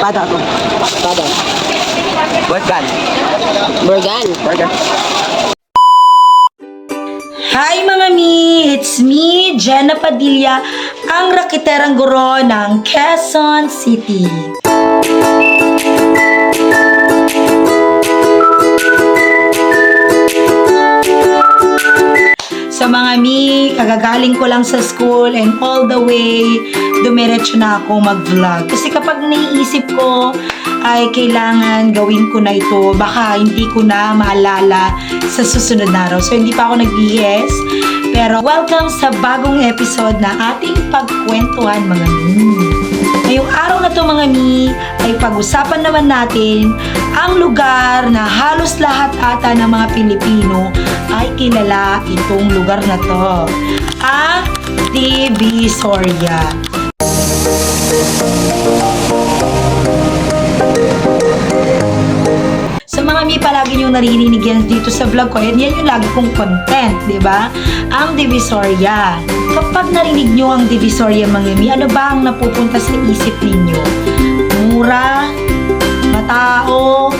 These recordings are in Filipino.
Espada ako. Espada. Gun? Morgan. Burger. Hi mga mi! It's me, Jenna Padilla, ang rakiterang guro ng Quezon City. So mga mi, kagagaling ko lang sa school and all the way, dumiretso na ako mag-vlog. Kasi kapag naiisip ko, ay kailangan gawin ko na ito. Baka hindi ko na maalala sa susunod na araw. So hindi pa ako nag-BS. Pero welcome sa bagong episode na ating pagkwentuhan mga mi. Ngayong araw na to mga mi, ay pag-usapan naman natin ang lugar na halos lahat ata ng mga Pilipino ay kilala itong lugar na to. Ang Divisoria. Sa mga mi palagi nyo naririnig yan dito sa vlog ko, yan, yan yung lagi kong content, di ba? Ang Divisoria. Kapag narinig nyo ang Divisoria mga mi, ano ba ang napupunta sa isip ninyo? Mura, matao,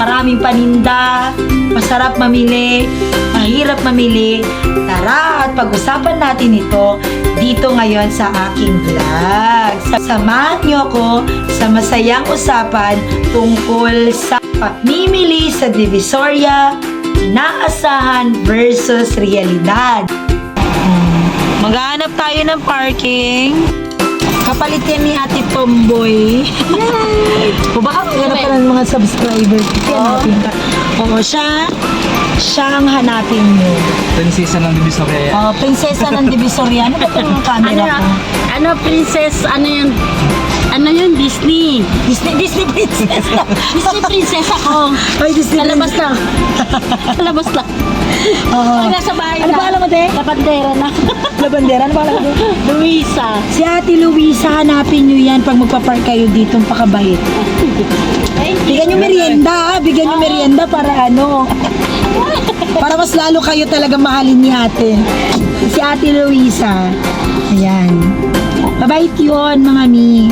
maraming paninda, masarap mamili, mahirap mamili. Tara at pag-usapan natin ito dito ngayon sa aking vlog. Samahan niyo ako sa masayang usapan tungkol sa pamimili sa Divisoria, inaasahan versus realidad. Maghanap tayo ng parking. Kapalit yan ni Ate Tomboy. o baka maghanap ka ng mga subscribers. Kasi hanapin ka. Oo, siya, siya ang hanapin mo. Prinsesa ng Divisoria. Oh, prinsesa ng Divisoria. Ano ba itong camera Ano, ko? ano, princess, ano yun? Ano yun, Disney. Disney, Disney princess. Disney princess ako. Ay, Disney Lalabas lang. Lalabas lang. Oo. Pag nasa bahay Ano ba alam mo, te? Kapandera na. Labandera, ano ba alam mo? Luisa. Si Ate Luisa, hanapin nyo yan pag magpa-park kayo dito, pakabait. Bigyan nyo merienda, ah. bigyan nyo merienda para ano. Para mas lalo kayo talaga mahalin ni ate. Si Ate Luisa. Ayan. Mabait yun, mga mi.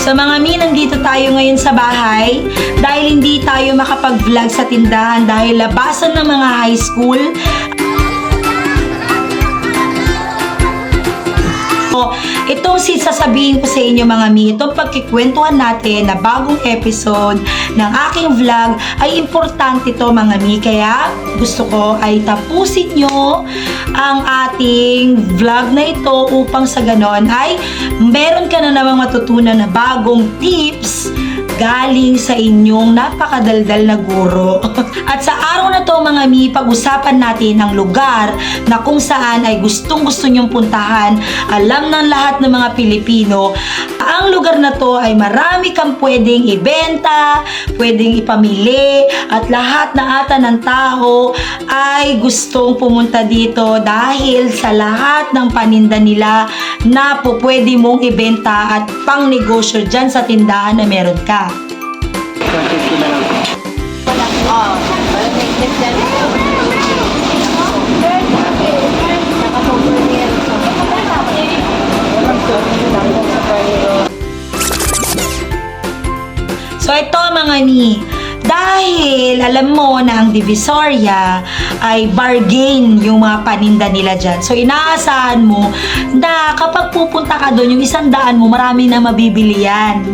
So mga mi, nandito tayo ngayon sa bahay dahil hindi tayo makapag-vlog sa tindahan dahil labasan ng mga high school sasabihin ko sa inyo mga mi, itong pagkikwentuhan natin na bagong episode ng aking vlog ay importante to mga mi. Kaya gusto ko ay tapusin nyo ang ating vlog na ito upang sa ganon ay meron ka na namang matutunan na bagong tips galing sa inyong napakadaldal na guro. At sa araw na to mga mi, pag-usapan natin ang lugar na kung saan ay gustong gusto nyong puntahan. Alam ng lahat ng mga Pilipino, ang lugar na to ay marami kang pwedeng ibenta, pwedeng ipamili, at lahat na ata ng tao ay gustong pumunta dito dahil sa lahat ng paninda nila na po pwede mong ibenta at pang negosyo dyan sa tindahan na meron ka. 150 na lang. So ito mga ni, dahil alam mo na ang Divisoria ay bargain yung mga paninda nila dyan. So inaasahan mo na kapag pupunta ka doon, yung isang daan mo, marami na mabibili yan.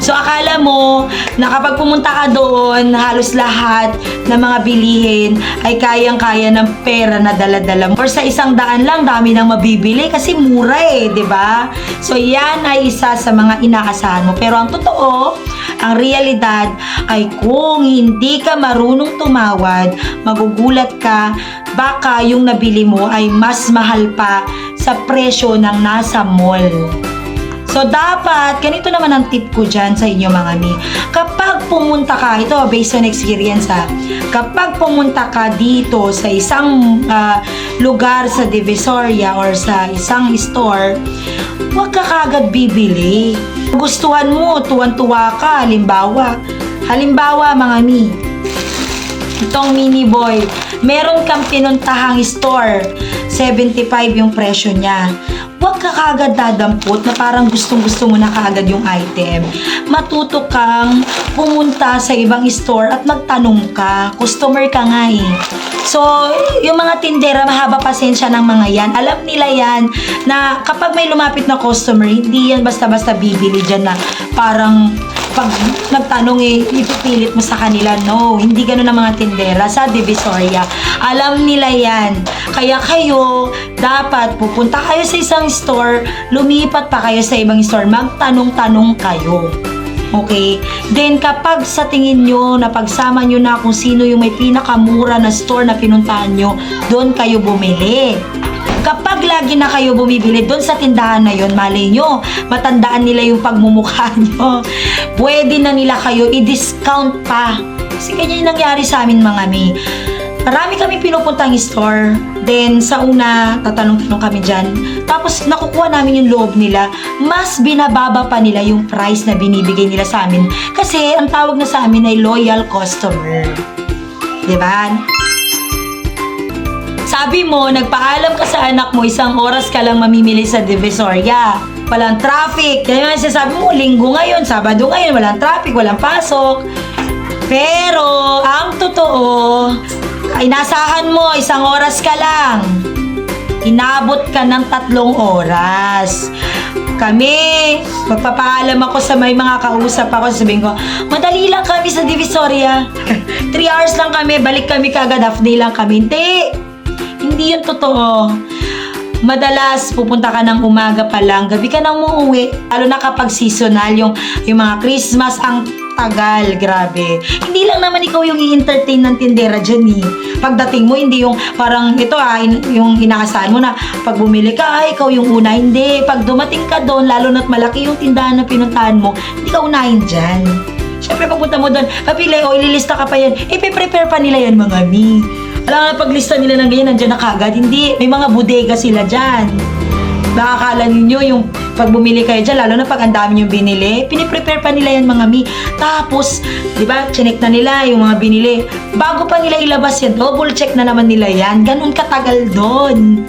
So akala mo na kapag pumunta ka doon, halos lahat ng mga bilihin ay kayang-kaya ng pera na dala-dala mo. Or sa isang daan lang, dami nang mabibili kasi mura eh, di ba? So yan ay isa sa mga inaasahan mo. Pero ang totoo, ang realidad ay kung hindi ka marunong tumawad, magugulat ka, baka yung nabili mo ay mas mahal pa sa presyo ng nasa mall. So, dapat, ganito naman ang tip ko dyan sa inyo mga mi. Kapag pumunta ka, ito based on experience ha, kapag pumunta ka dito sa isang ah, lugar sa Divisoria or sa isang store, huwag ka kagad bibili. Gustuhan mo, tuwan-tuwa ka, halimbawa. Halimbawa mga mi, itong mini boy, meron kang pinuntahang store, 75 yung presyo niya. Huwag ka kagad dadampot na parang gustong-gusto mo na kagad yung item. Matuto kang pumunta sa ibang store at magtanong ka. Customer ka nga eh. So, yung mga tindera, mahaba pasensya ng mga yan. Alam nila yan na kapag may lumapit na customer, hindi yan basta-basta bibili dyan na parang pag nagtanong eh, ipipilit mo sa kanila. No, hindi ganun ang mga tindera sa Divisoria. Alam nila yan. Kaya kayo, dapat pupunta kayo sa isang store, lumipat pa kayo sa ibang store, magtanong-tanong kayo. Okay? Then, kapag sa tingin nyo, napagsama nyo na kung sino yung may pinakamura na store na pinuntahan nyo, doon kayo bumili. Kapag lagi na kayo bumibili doon sa tindahan na yon, malay nyo, matandaan nila yung pagmumukha nyo. Pwede na nila kayo i-discount pa. Kasi ganyan yung nangyari sa amin mga mi. Marami kami pinupuntang store. Then, sa una, tatanong-tanong kami dyan. Tapos, nakukuha namin yung loob nila. Mas binababa pa nila yung price na binibigay nila sa amin. Kasi, ang tawag na sa amin ay loyal customer. Diba? Sabi mo, nagpaalam ka sa anak mo, isang oras ka lang mamimili sa Divisoria. Walang traffic. Kaya nga sabi mo, linggo ngayon, sabado ngayon, walang traffic, walang pasok. Pero, ang totoo, ay nasahan mo, isang oras ka lang. Inabot ka ng tatlong oras. Kami, magpapaalam ako sa may mga kausap ako, sabihin ko, madali lang kami sa Divisoria. Three hours lang kami, balik kami kagad, half day lang kami. Hindi, hindi yun totoo. Madalas, pupunta ka ng umaga pa lang, gabi ka nang muuwi. Lalo na kapag seasonal, yung, yung mga Christmas, ang tagal, grabe. Hindi lang naman ikaw yung i-entertain ng tindera dyan eh. Pagdating mo, hindi yung parang ito ah, yung inaasahan mo na pag bumili ka, ay ikaw yung una. Hindi. Pag dumating ka doon, lalo na't malaki yung tindahan na pinuntahan mo, hindi ka unahin dyan. Siyempre, pagpunta mo doon, papili o ililista ka pa yan, ipiprepare pa nila yan mga mi. Alam nga, paglista nila ng ganyan, nandiyan na kagad. Hindi, may mga bodega sila dyan. Nakakala ninyo yung pag bumili kayo dyan, lalo na pag ang dami yung binili, piniprepare pa nila yan mga mi. Tapos, di ba, chinek na nila yung mga binili. Bago pa nila ilabas yan, double check na naman nila yan. Ganun katagal doon.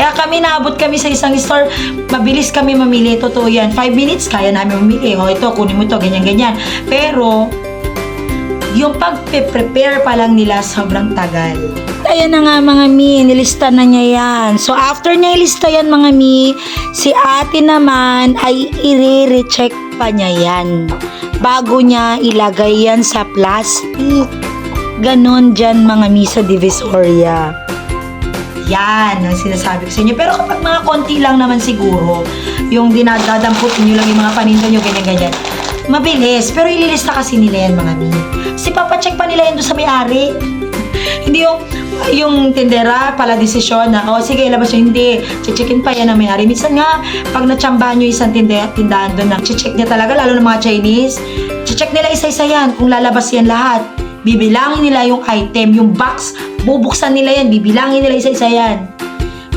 Kaya kami naabot kami sa isang store, mabilis kami mamili. Totoo yan. 5 minutes, kaya namin mamili. O ito, kunin mo to, ganyan-ganyan. Pero, yung pag-prepare pa lang nila sobrang tagal. Ayan na nga mga mi, nilista na niya yan. So after niya ilista yan mga mi, si ate naman ay i-recheck pa niya yan. Bago niya ilagay yan sa plastic. Ganon dyan mga mi sa Divisoria. Yan ang sinasabi ko sa inyo. Pero kapag mga konti lang naman siguro, yung dinadadampot nyo lang yung mga paninda nyo, ganyan-ganyan, mabilis. Pero ililista kasi nila yan mga mi. Si papacheck pa nila yan doon sa may-ari. Hindi yung yung tindera pala desisyon na, oh sige, ilabas nyo. Hindi. Checkin pa yan ang may-ari. Minsan nga, pag natsambahan nyo isang tinde, tindahan doon na, check niya talaga, lalo ng mga Chinese, check nila isa-isa yan kung lalabas yan lahat. Bibilangin nila yung item, yung box, bubuksan nila yan, bibilangin nila isa-isa yan.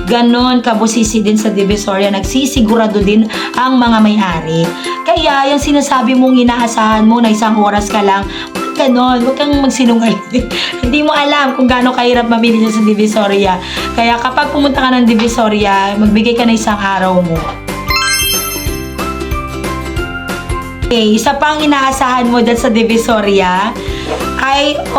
Ganon kabusisi din sa Divisoria, nagsisigurado din ang mga may-ari. Kaya yung sinasabi mong inaasahan mo na isang oras ka lang, ganon, huwag kang magsinungaling. Hindi mo alam kung gaano kahirap mamili dyan sa Divisoria. Kaya kapag pumunta ka ng Divisoria, magbigay ka ng isang araw mo. Okay, isa pang inaasahan mo dyan sa Divisoria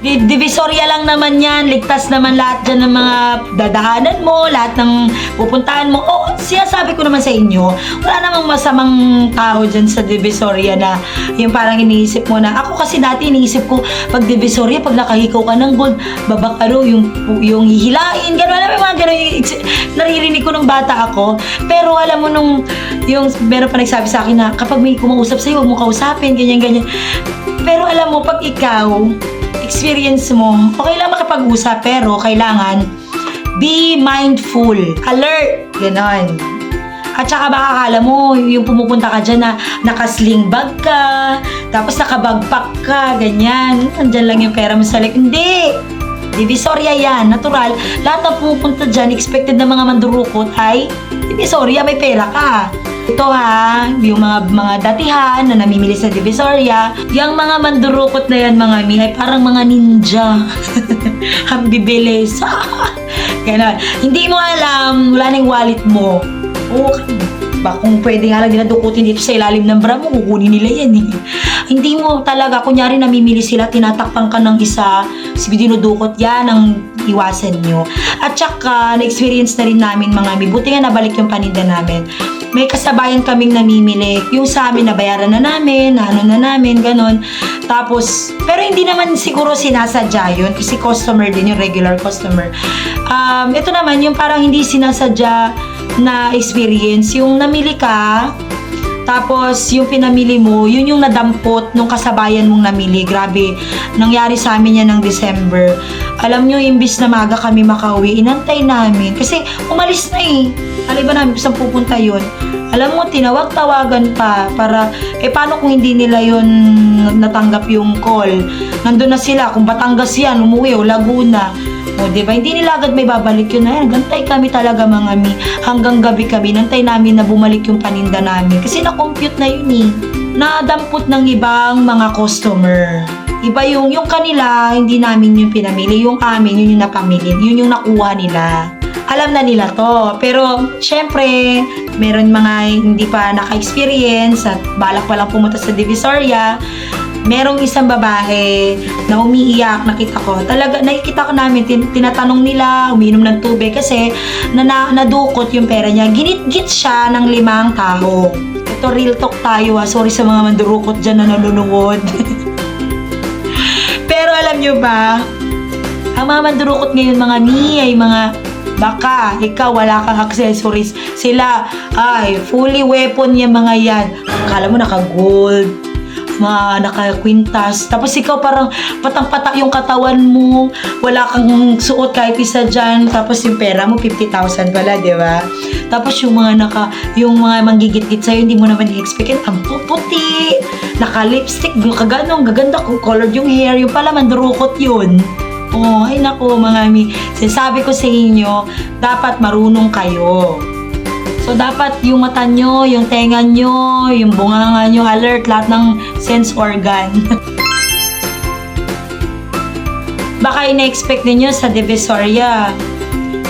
di- Divisoria lang naman yan. Ligtas naman lahat dyan ng mga dadaanan mo, lahat ng pupuntahan mo. Oo, sinasabi ko naman sa inyo, wala namang masamang tao dyan sa Divisoria na yung parang iniisip mo na, ako kasi dati iniisip ko, pag Divisoria, pag nakahikaw ka ng gold, babakaro, yung, yung hihilain, gano'n. Alam mo mga gano'n, naririnig ko nung bata ako. Pero alam mo nung, yung, meron pa nagsabi sa akin na, kapag may kumausap sa'yo, huwag mo kausapin, ganyan, ganyan. Pero alam mo, pag ikaw, experience mo, okay lang makapag-usap, pero kailangan be mindful, alert, ganon. At saka baka akala mo, yung pumupunta ka dyan na nakasling bag ka, tapos nakabagpak ka, ganyan. Andyan lang yung pera mo sa lik. Hindi! Divisoria yan, natural. Lahat ng pumupunta dyan, expected na mga mandurukot ay Divisoria, may pera ka. Ito ha, yung mga mga datihan na namimili sa Divisoria, yung mga mandurukot na yan mga mi ay parang mga ninja. Ang bibilis. Ganon. Hindi mo alam, wala nang wallet mo. Oo, ba kung pwede nga lang nila dukutin dito sa ilalim ng bra mo, kukunin nila yan eh. Hindi mo talaga, kunyari namimili sila, tinatakpan ka ng isa, dinudukot yan ang iwasan nyo. At saka, na-experience na rin namin mga mi, buti nga nabalik yung paninda namin. May kasabayan kaming namimili, yung sa amin nabayaran na namin, na ano na namin, ganon. Tapos, pero hindi naman siguro sinasadya yun kasi customer din yung regular customer. Um, ito naman yung parang hindi sinasadya na experience. Yung namili ka, tapos yung pinamili mo, yun yung nadampot nung kasabayan mong namili. Grabe, nangyari sa amin yan ng December. Alam nyo, imbis na maga kami makauwi, inantay namin. Kasi umalis na eh. Ba namin kung saan pupunta yun? Alam mo, tinawag-tawagan pa para, eh paano kung hindi nila yun natanggap yung call? Nandun na sila, kung Batangas yan, umuwi o Laguna. O, di ba? Hindi nila agad may babalik yun. Ayan, gantay kami talaga mga mi. Hanggang gabi kami, nantay namin na bumalik yung paninda namin. Kasi na-compute na yun eh. Nadampot ng ibang mga customer. Iba yung, yung kanila, hindi namin yung pinamili. Yung amin, yun yung napamili. Yun yung nakuha nila. Alam na nila to. Pero, syempre, meron mga hindi pa naka-experience at balak pa lang pumunta sa Divisoria merong isang babae na umiiyak, nakita ko. Talaga, nakikita ko namin, tin- tinatanong nila, umiinom ng tubig kasi na, na nadukot yung pera niya. Ginit-git siya ng limang tao. Ito, real talk tayo ah. Sorry sa mga mandurukot dyan na nanonood. Pero alam nyo ba, ang mga mandurukot ngayon mga ni ay mga baka ikaw wala kang accessories sila ay fully weapon yung mga yan akala mo naka gold mga naka-quintas. Tapos ikaw parang patang-patak yung katawan mo. Wala kang suot kahit isa dyan. Tapos yung pera mo, 50,000 pala, di ba? Tapos yung mga naka, yung mga manggigit-git sa'yo, hindi mo naman i-expect. Ang puputi, naka-lipstick, kaganong, gaganda colored yung hair. Yung pala, mandurukot yun. Oh, ay nako mga mi. Sinasabi ko sa inyo, dapat marunong kayo. So, dapat yung mata nyo, yung tenga nyo, yung bunganga nyo, alert, lahat ng sense organ. Baka ina-expect ninyo sa Divisoria.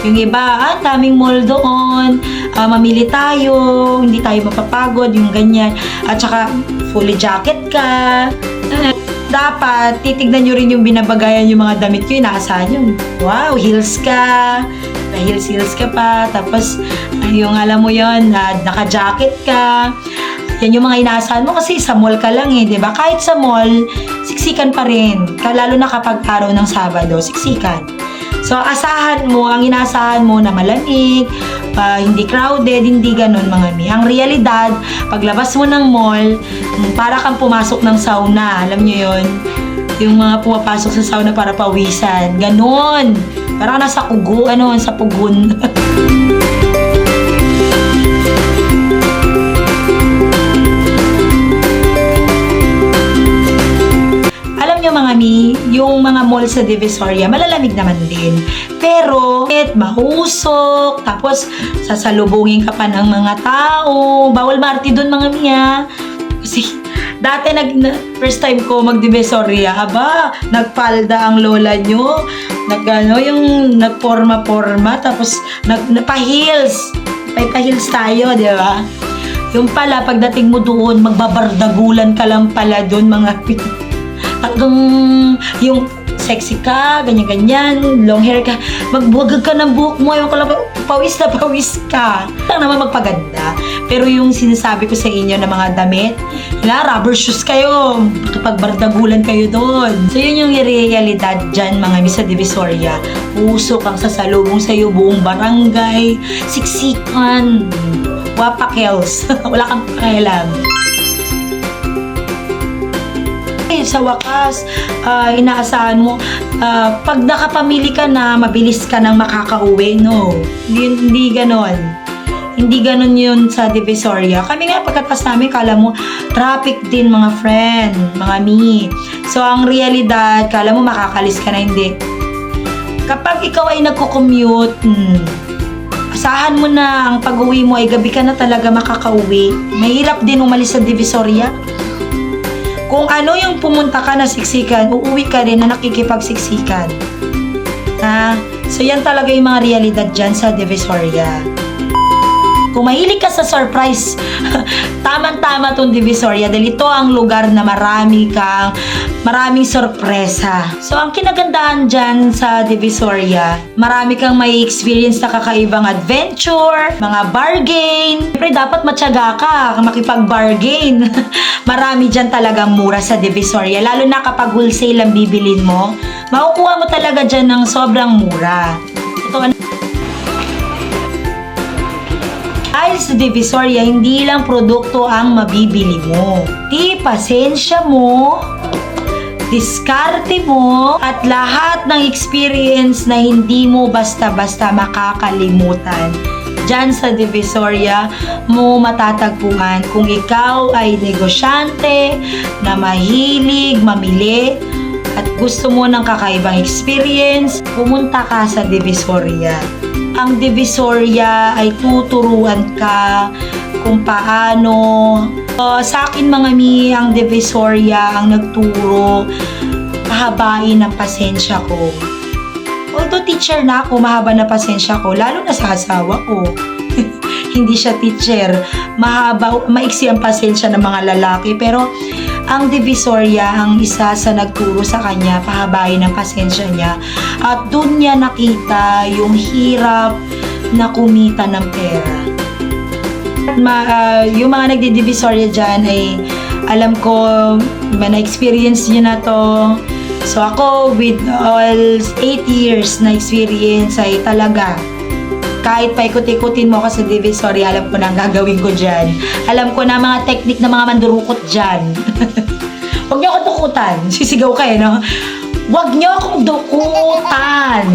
Yung iba, ah, daming mall doon, ah, mamili tayo, hindi tayo mapapagod, yung ganyan. At saka, fully jacket ka. Dapat, titignan nyo rin yung binabagayan yung mga damit ko, inaasahan yun. Wow, heels ka, may heels heels ka pa, tapos yung alam mo yon na naka-jacket ka. Yan yung mga inaasahan mo kasi sa mall ka lang eh, di ba? Kahit sa mall, siksikan pa rin. Lalo na kapag araw ng Sabado, siksikan. So, asahan mo, ang inaasahan mo na malamig, ah, hindi crowded, hindi ganun mga mi. Ang realidad, paglabas mo ng mall, mm, para kang pumasok ng sauna. Alam nyo yon Yung mga pumapasok sa sauna para pawisan. Ganon. Parang nasa kugo, ano, sa pugun. nyo mga mi, yung mga mall sa Divisoria, malalamig naman din. Pero, et mahusok, tapos sasalubungin ka pa ng mga tao. Bawal marti doon mga mi ha. Kasi, dati nag, na- first time ko mag Divisoria, aba, nagpalda ang lola nyo. Nag, ano, yung nagporma-porma, tapos nag, napa-heels. May pa-heels tayo, di ba? Yung pala, pagdating mo doon, magbabardagulan ka lang pala doon, mga hanggang yung sexy ka, ganyan-ganyan, long hair ka, magbuwagag ka ng buhok mo, yung lang, pawis na pawis ka. Lang naman magpaganda. Pero yung sinasabi ko sa inyo na mga damit, na rubber shoes kayo, kapag bardagulan kayo doon. So yun yung realidad dyan mga misa Divisoria. Puso kang sasalubong sa iyo buong barangay, siksikan, wapakels, wala kang pakialam sa wakas, ah, inaasahan mo, ah, pag nakapamili ka na, mabilis ka nang makakauwi, no? Hindi, hindi ganon. Hindi ganon yun sa Divisoria. Kami nga, pagkatas namin, kala mo, traffic din mga friend, mga mi. So, ang realidad, kala mo makakalis ka na, hindi. Kapag ikaw ay nagko-commute, hmm, asahan mo na ang pag-uwi mo ay gabi ka na talaga makakauwi. Mahirap din umalis sa Divisoria. Kung ano yung pumunta ka na siksikan, uuwi ka rin na nakikipagsiksikan. Ha? So yan talaga yung mga realidad dyan sa Divisoria. Kung mahilig ka sa surprise, tamang-tama tong Divisoria dahil ito ang lugar na marami kang maraming sorpresa. So, ang kinagandahan dyan sa Divisoria, marami kang may experience na kakaibang adventure, mga bargain. Siyempre, dapat matyaga ka makipag-bargain. marami dyan talagang mura sa Divisoria. Lalo na kapag wholesale ang bibilin mo, makukuha mo talaga dyan ng sobrang mura. Ito, dahil sa Divisoria, hindi lang produkto ang mabibili mo. Di pasensya mo, diskarte mo, at lahat ng experience na hindi mo basta-basta makakalimutan. Diyan sa Divisoria mo matatagpuan kung ikaw ay negosyante na mahilig mamili at gusto mo ng kakaibang experience, pumunta ka sa Divisoria ang Divisoria ay tuturuan ka kung paano. Uh, sa akin mga mi, ang Divisoria ang nagturo pahabain ang pasensya ko. Although teacher na ako, mahaba na pasensya ko, lalo na sa asawa ko. Hindi siya teacher. Mahaba, maiksi ang pasensya ng mga lalaki. Pero ang Divisoria ang isa sa nagturo sa kanya, pahabain ang pasensya niya. At doon niya nakita yung hirap na kumita ng pera. Ma, ah, yung mga nagdi-Divisoria dyan ay alam ko, na-experience niyo na to. So ako, with all 8 years na experience ay talaga, kahit paikot-ikutin mo ako sa Divisoria, alam ko na ang gagawin ko dyan. Alam ko na mga technique ng mga mandurukot dyan. Huwag niyo ako dukutan. Sisigaw kayo, no? Huwag niyo akong dukutan.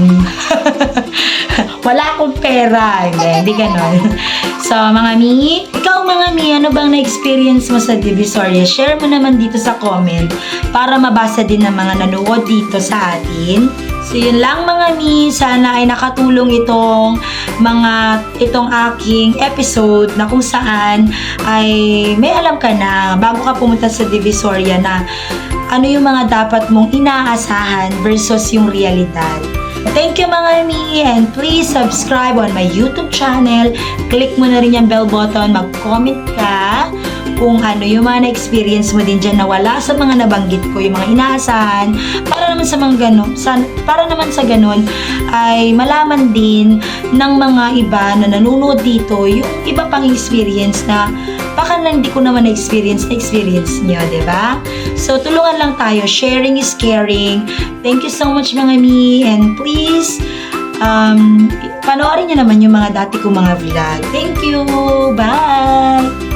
Wala akong pera. Hindi, hindi ganon. So, mga mi, ikaw mga mi, ano bang na-experience mo sa Divisoria? Share mo naman dito sa comment para mabasa din ng mga nanood dito sa atin. So, yun lang mga mi. Sana ay nakatulong itong mga, itong aking episode na kung saan ay may alam ka na bago ka pumunta sa Divisoria na ano yung mga dapat mong inaasahan versus yung realidad. Thank you mga mi and please subscribe on my YouTube channel. Click mo na rin yung bell button, mag-comment ka kung ano yung mga na-experience mo din dyan na wala sa mga nabanggit ko, yung mga inaasahan, para naman sa mga ganun, sa, para naman sa ganun, ay malaman din ng mga iba na nanonood dito, yung iba pang experience na baka lang hindi ko naman na-experience na experience niyo, di ba? So, tulungan lang tayo. Sharing is caring. Thank you so much mga mi and please, um, panoorin niyo naman yung mga dati kong mga vlog. Thank you! Bye!